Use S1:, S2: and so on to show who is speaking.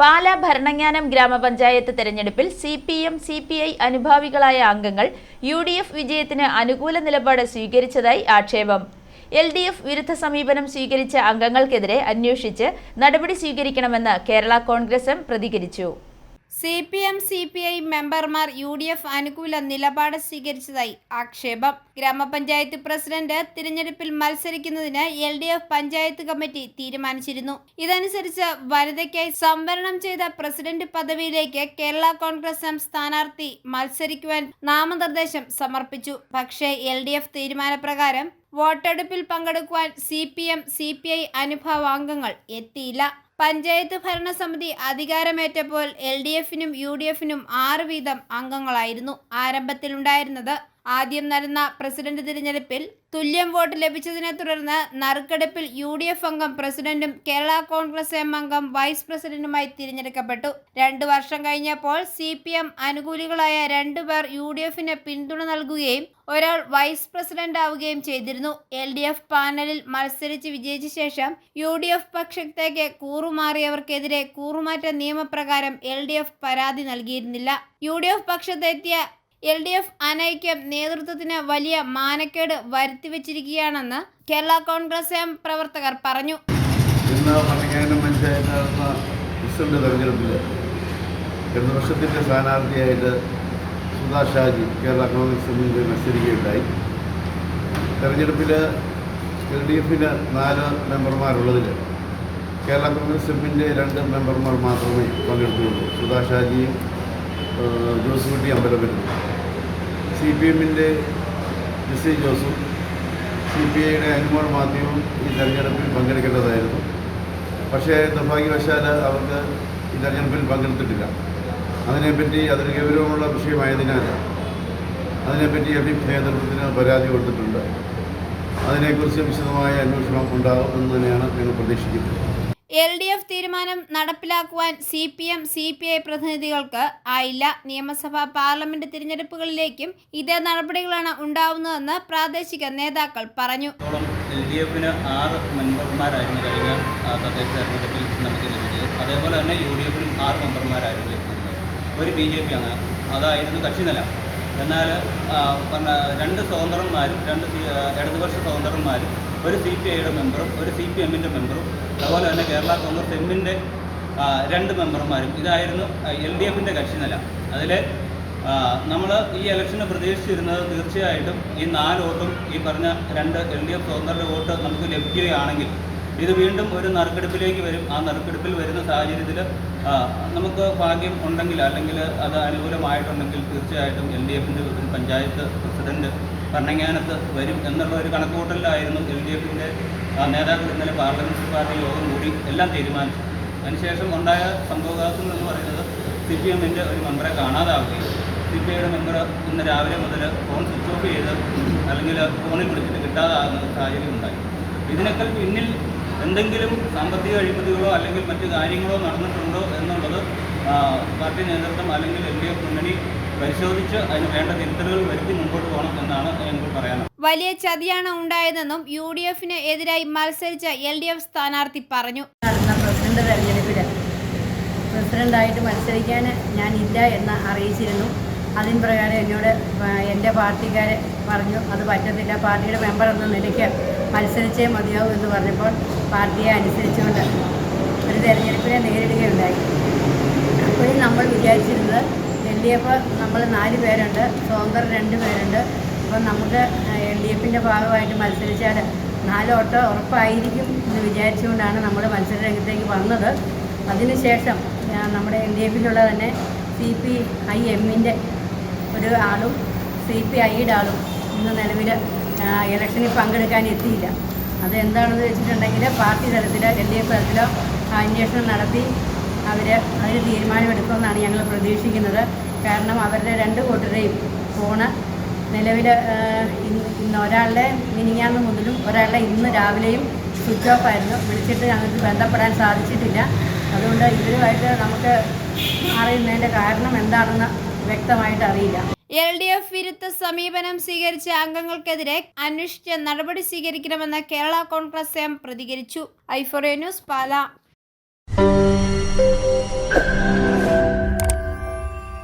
S1: പാലാ ഭരണങ്ങാനം ഗ്രാമപഞ്ചായത്ത് തെരഞ്ഞെടുപ്പിൽ C P M C P I അനുഭാവികളായ അംഗങ്ങൾ യു ഡി എഫ് വിജയത്തിന് അനുകൂല നിലപാട് സ്വീകരിച്ചതായി ആക്ഷേപം. എൽ ഡി എഫ് വിരുദ്ധ സമീപനം സ്വീകരിച്ച അംഗങ്ങൾക്കെതിരെ അന്വേഷിച്ച് നടപടി സ്വീകരിക്കണമെന്ന് കേരള കോൺഗ്രസ് എം പ്രതികരിച്ചു.
S2: C P M C P I മെമ്പർമാർ യു ഡി എഫ് അനുകൂല നിലപാട് സ്വീകരിച്ചതായി ആക്ഷേപം. ഗ്രാമപഞ്ചായത്ത് പ്രസിഡന്റ് തിരഞ്ഞെടുപ്പിൽ മത്സരിക്കുന്നതിന് L D F panchayat committee തീരുമാനിച്ചിരുന്നു. ഇതനുസരിച്ച് വനിതയ്ക്കായി സംവരണം ചെയ്ത പ്രസിഡന്റ് പദവിയിലേക്ക് കേരള കോൺഗ്രസ് എം സ്ഥാനാർത്ഥി മത്സരിക്കുവാൻ നാമനിർദ്ദേശം സമർപ്പിച്ചു. പക്ഷേ എൽ ഡി എഫ് തീരുമാനപ്രകാരം വോട്ടെടുപ്പിൽ പങ്കെടുക്കുവാൻ C P M C P I അനുഭാവാംഗങ്ങൾ എത്തിയില്ല. പഞ്ചായത്ത് ഭരണസമിതി അധികാരമേറ്റപ്പോൾ എൽ ഡി എഫിനും യു ഡി എഫിനും ആറ് വീതം അംഗങ്ങളായിരുന്നു ആരംഭത്തിലുണ്ടായിരുന്നത്. ആദ്യം നടന്ന പ്രസിഡന്റ് തിരഞ്ഞെടുപ്പിൽ തുല്യം വോട്ട് ലഭിച്ചതിനെ തുടർന്ന് നറുക്കെടുപ്പിൽ യു ഡി എഫ് അംഗം പ്രസിഡന്റും കേരള കോൺഗ്രസ് എം അംഗം വൈസ് പ്രസിഡന്റുമായി തിരഞ്ഞെടുക്കപ്പെട്ടു. രണ്ടു വർഷം കഴിഞ്ഞപ്പോൾ സി പി എം അനുകൂലികളായ രണ്ടുപേർ യു ഡി എഫിന് പിന്തുണ നൽകുകയും ഒരാൾ വൈസ് പ്രസിഡന്റ് ആവുകയും ചെയ്തിരുന്നു. എൽ ഡി എഫ് പാനലിൽ മത്സരിച്ച് വിജയിച്ച ശേഷം യു ഡി എഫ് പക്ഷത്തേക്ക് കൂറുമാറിയവർക്കെതിരെ കൂറുമാറ്റ നിയമപ്രകാരം എൽ ഡി എഫ് പരാതി നൽകിയിരുന്നില്ല. യു ഡി എഫ് പക്ഷത്തെത്തിയ എൽ ഡി എഫ് അനൈക്യം നേതൃത്വത്തിന് വലിയ മാനക്കേട് വരുത്തിവെച്ചിരിക്കുകയാണെന്ന് കേരള കോൺഗ്രസ് എം പ്രവർത്തകർ പറഞ്ഞു.
S3: പ്രസിഡന്റ് തെരഞ്ഞെടുപ്പിൽ സ്ഥാനാർത്ഥിയായിട്ട് സുധാ ഷാജി കേരള കോൺഗ്രസ് എമ്മിന്റെ മത്സരിക്കുകയുണ്ടായി. തെരഞ്ഞെടുപ്പിൽ എൽ ഡി എഫിന് നാല് മെമ്പർമാരുള്ളതിൽ കേരള കോൺഗ്രസ് എമ്മിന്റെ രണ്ട് മെമ്പർമാർ മാത്രമേ പങ്കെടുത്തുള്ളൂ. സുധാ ഷാജിയും ജോസ് കുട്ടി അമ്പലപ്പനും സി പി എമ്മിന്റെ എസ് സി ജോസും സി പി ഐയുടെ അനുമോൾ മാത്യുവും ഈ തെരഞ്ഞെടുപ്പിൽ പങ്കെടുക്കേണ്ടതായിരുന്നു. പക്ഷേ നിർഭാഗ്യവശാൽ അവർക്ക് ഈ തെരഞ്ഞെടുപ്പിൽ പങ്കെടുത്തിട്ടില്ല. അതിനെപ്പറ്റി അതൊരു ഗൗരവമുള്ള വിഷയമായതിനാൽ അതിനെപ്പറ്റി എൽ ഡി എഫ് നേതൃത്വത്തിന് പരാതി കൊടുത്തിട്ടുണ്ട്. അതിനെക്കുറിച്ച് വിശദമായ അന്വേഷണം ഉണ്ടാകുമെന്ന് തന്നെയാണ് ഞങ്ങൾ പ്രതീക്ഷിക്കുന്നത്.
S2: എൽ ഡി എഫ് തീരുമാനം നടപ്പിലാക്കുവാൻ C P M C P I പ്രതിനിധികൾക്ക് ആയില്ല. നിയമസഭാ പാർലമെന്റ് തിരഞ്ഞെടുപ്പുകളിലേക്കും ഇതേ നടപടികളാണ് ഉണ്ടാവുന്നതെന്ന് പ്രാദേശിക നേതാക്കൾ പറഞ്ഞു.
S4: എൽ ഡി എഫിന് ആറ് മെമ്പർമാരായിരുന്നു കഴിഞ്ഞ തദ്ദേശ തെരഞ്ഞെടുപ്പിൽ നമുക്ക് ലഭിച്ചത് അതേപോലെ തന്നെ യു ഡി എഫിനും ആറ് മെമ്പർമാരായിരുന്നു ലഭിക്കുന്നത് ഒരു ബി ജെ പി ആണ്. അതായിരുന്നു കക്ഷിനില എന്നാൽ പറഞ്ഞ രണ്ട് സ്വതന്ത്രന്മാരും രണ്ട് ഇടതുപക്ഷ സ്വതന്ത്രന്മാരും ഒരു സി പി ഐയുടെ മെമ്പറും ഒരു സി പി എമ്മിന്റെ മെമ്പറും അതുപോലെ തന്നെ കേരള കോൺഗ്രസ് എമ്മിന്റെ രണ്ട് മെമ്പർമാരും ഇതായിരുന്നു എൽ ഡി എഫിന്റെ കക്ഷി നില അതിൽ നമ്മൾ ഈ ഇലക്ഷന് പ്രതീക്ഷിച്ചിരുന്നത് തീർച്ചയായിട്ടും ഈ നാല് വോട്ടും ഈ പറഞ്ഞ രണ്ട് എൽ ഡി എഫ് സ്വതന്ത്രരുടെ വോട്ട് നമുക്ക് ലഭിക്കുകയാണെങ്കിൽ ഇത് വീണ്ടും ഒരു നറുക്കെടുപ്പിലേക്ക് വരും. ആ നറുക്കെടുപ്പിൽ വരുന്ന സാഹചര്യത്തിൽ നമുക്ക് ഭാഗ്യം ഉണ്ടെങ്കിൽ അല്ലെങ്കിൽ അത് അനുകൂലമായിട്ടുണ്ടെങ്കിൽ തീർച്ചയായിട്ടും എൽ ഡി എഫിന്റെ പഞ്ചായത്ത് പ്രസിഡന്റ് ഭരണങ്ങാനത്ത് വരും എന്നുള്ള ഒരു കണക്കുകൂട്ടലിലായിരുന്നു എൽ ഡി എഫിന്റെ നേതാക്കൾ ഇന്നലെ പാർലമെന്ററി പാർട്ടി യോഗം കൂടി എല്ലാം തീരുമാനിച്ചു അതിനുശേഷം ഉണ്ടായ സംഭവവികാസം എന്ന് പറയുന്നത് സി പി എമ്മിന്റെ ഒരു മെമ്പറെ കാണാതാവുകയും സി പി ഐയുടെ മെമ്പർ ഇന്ന് രാവിലെ മുതൽ ഫോൺ സ്വിച്ച് ഓഫ് ചെയ്ത് അല്ലെങ്കിൽ ഫോണിൽ വിളിച്ചിട്ട് കിട്ടാതാകുന്ന സാഹചര്യം ഉണ്ടായി. ഇതിനൊക്കെ പിന്നിൽ എന്തെങ്കിലും സാമ്പത്തിക അഴിമതികളോ അല്ലെങ്കിൽ മറ്റു കാര്യങ്ങളോ നടന്നിട്ടുണ്ടോ എന്നുള്ളത് പാർട്ടി നേതൃത്വം അല്ലെങ്കിൽ എൽ ഡി എഫ് മുന്നണി പരിശോധിച്ച് അതിന് വേണ്ട തിരുത്തലുകൾ വരുത്തി മുമ്പോട്ട് പോകണം എന്നാണ് എനിക്ക് പറയാനുള്ളത്.
S2: വലിയ ചതിയാണ് ഉണ്ടായതെന്നും യു ഡി എഫിന് എതിരായി മത്സരിച്ച എൽ ഡി എഫ് സ്ഥാനാർത്ഥി പറഞ്ഞു.
S5: നടന്ന പ്രസിഡന്റ് തെരഞ്ഞെടുപ്പിൽ പ്രസിഡന്റായിട്ട് മത്സരിക്കാൻ ഞാൻ ഇല്ല എന്ന് അറിയിച്ചിരുന്നു. അതിന് പ്രകാരം എന്നോട് എന്റെ പാർട്ടിക്കാരെ പറഞ്ഞു അത് പറ്റത്തില്ല പാർട്ടിയുടെ മെമ്പർ എന്ന നിലയ്ക്ക് മത്സരിച്ചേ മതിയാവൂ എന്ന് പറഞ്ഞപ്പോൾ പാർട്ടിയെ അനുസരിച്ചുകൊണ്ട് ഒരു തെരഞ്ഞെടുപ്പിനെ നേരിടുകയുണ്ടായി. അപ്പോഴും നമ്മൾ വിചാരിച്ചിരുന്നത് ഡി എഫ് നമ്മൾ നാല് പേരുണ്ട്. സ്വതന്ത്രർ രണ്ട് പേരുണ്ട്. അപ്പം നമുക്ക് എൽ ഡി എഫിന്റെ ഭാഗമായിട്ട് മത്സരിച്ചാൽ നാലോട്ട് ഉറപ്പായിരിക്കും എന്ന് വിചാരിച്ചുകൊണ്ടാണ് നമ്മൾ മത്സര രംഗത്തേക്ക് വന്നത്. അതിനുശേഷം നമ്മുടെ എൽ ഡി എഫിലുള്ള തന്നെ സി പി ഐ എമ്മിന്റെ ഒരു ആളും സി പി ഐയുടെ ആളും ഇന്ന് നിലവിൽ ഇലക്ഷനിൽ പങ്കെടുക്കാൻ എത്തിയില്ല. അത് എന്താണെന്ന് വെച്ചിട്ടുണ്ടെങ്കിൽ പാർട്ടി തലത്തിലോ എൽ ഡി എഫ് തലത്തിലോ അന്വേഷണം നടത്തി അവർ അതിന് തീരുമാനമെടുക്കുമെന്നാണ് ഞങ്ങൾ പ്രതീക്ഷിക്കുന്നത്. കാരണം അവരുടെ രണ്ട് കൂട്ടരെയും ഫോണ് നിലവിൽ ഇന്ന് ഒരാളുടെ മിനിങ്ങാന്ന് മുതലും ഒരാളുടെ ഇന്ന് രാവിലെയും സ്വിച്ച് ഓഫ് ആയിരുന്നു. വിളിച്ചിട്ട് ഞങ്ങൾക്ക് ബന്ധപ്പെടാൻ സാധിച്ചിട്ടില്ല. അതുകൊണ്ട് ഇവരുമായിട്ട് നമുക്ക് അറിയുന്നതിന്റെ കാരണം എന്താണെന്ന് വ്യക്തമായിട്ട് അറിയില്ല.
S2: എൽ ഡി എഫ് വിരുദ്ധ സമീപനം സ്വീകരിച്ച അംഗങ്ങൾക്കെതിരെ അന്വേഷിച്ച് നടപടി സ്വീകരിക്കണമെന്ന് കേരള കോൺഗ്രസ് എം പ്രതികരിച്ചു. ഐഫോറിയ ന്യൂസ് പാല.